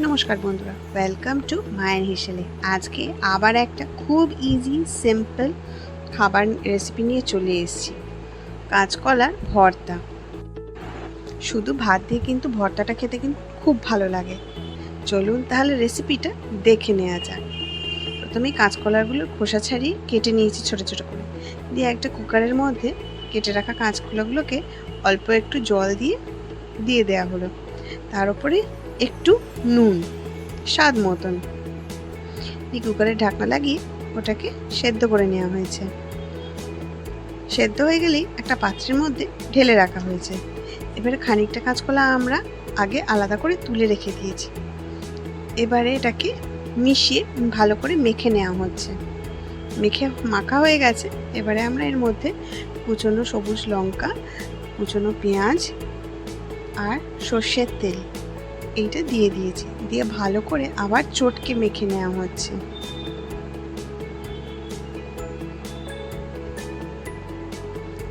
নমস্কার বন্ধুরা welcome to মায়ের হিসেলে। আজকে আবার একটা খুব ইজি সিম্পল খাবার রেসিপি নিয়ে চলে এসেছি। কাঁচকলার ভর্তা। শুধু ভাত দিয়ে কিন্তু ভর্তাটা খেতে কিন্তু খুব ভালো লাগে। চলুন তাহলে রেসিপিটা দেখে নেওয়া যাক। প্রথমে কাঁচকলাগুলোর খোসা ছাড়িয়ে কেটে নিয়েছি ছোট ছোট করে। দিয়ে একটা কুকারের মধ্যে কেটে রাখা কাঁচকলাগুলোকে অল্প একটু জল দিয়ে দিয়ে দেওয়া হলো। তার উপরে একটু নুন, স্বাদ মতন। এই কুকারের ঢাকনা লাগিয়ে ওটাকে সেদ্ধ করে নেওয়া হয়েছে। সেদ্ধ হয়ে গেলেই একটা পাত্রের মধ্যে ঢেলে রাখা হয়েছে। এবারে খানিকটা কাঁচকলা আমরা আগে আলাদা করে তুলে রেখে দিয়েছি। এবারে এটাকে মিশিয়ে ভালো করে মেখে নেওয়া হচ্ছে। মেখে মাখা হয়ে গেছে। এবারে আমরা এর মধ্যে কুচনো সবুজ লঙ্কা, কুচনো পেঁয়াজ আর সর্ষের তেল এইটা দিয়ে দিয়েছি। দিয়ে ভালো করে আবার চটকে মেখে নেওয়া হচ্ছে।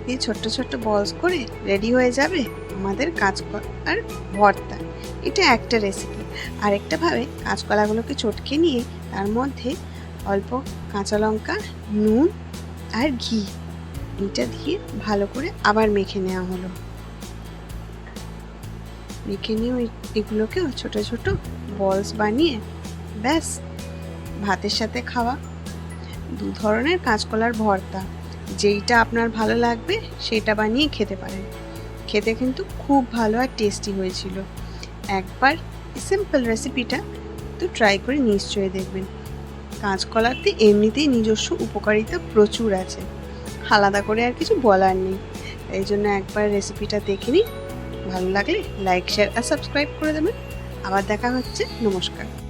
দিয়ে ছোট্ট ছোট্ট বলস করে রেডি হয়ে যাবে আমাদের কাঁচকলার ভর্তা। এটা একটা রেসিপি আরেকটা ভাবে কাঁচকলাগুলোকে চটকে নিয়ে তার মধ্যে অল্প কাঁচা লঙ্কা, নুন আর ঘি। এটা দিয়ে ভালো করে আবার মেখে নেওয়া হলো। মেখে নিয়ে ওই এগুলোকেও ছোট ছোট বলস বানিয়ে, ব্যাস। ভাতের সাথে খাওয়া। দু ধরনের কাঁচকলার ভর্তা। যেইটা আপনার ভালো লাগবে, সেটা বানিয়ে খেতে পারেন। খেতে কিন্তু খুব ভালো আর টেস্টি হয়েছিল। একবার সিম্পল রেসিপিটা তো ট্রাই করে নিশ্চয়ই দেখবেন। কাঁচকলাতে এমনিতেই নিজস্ব উপকারিতা প্রচুর আছে। আলাদা করে আর কিছু বলার নেই। এই জন্য একবার রেসিপিটা দেখে নিন। ভালো লাগলে লাইক শেয়ার আর সাবস্ক্রাইব করে দেবেন। আবার দেখা হচ্ছে। নমস্কার।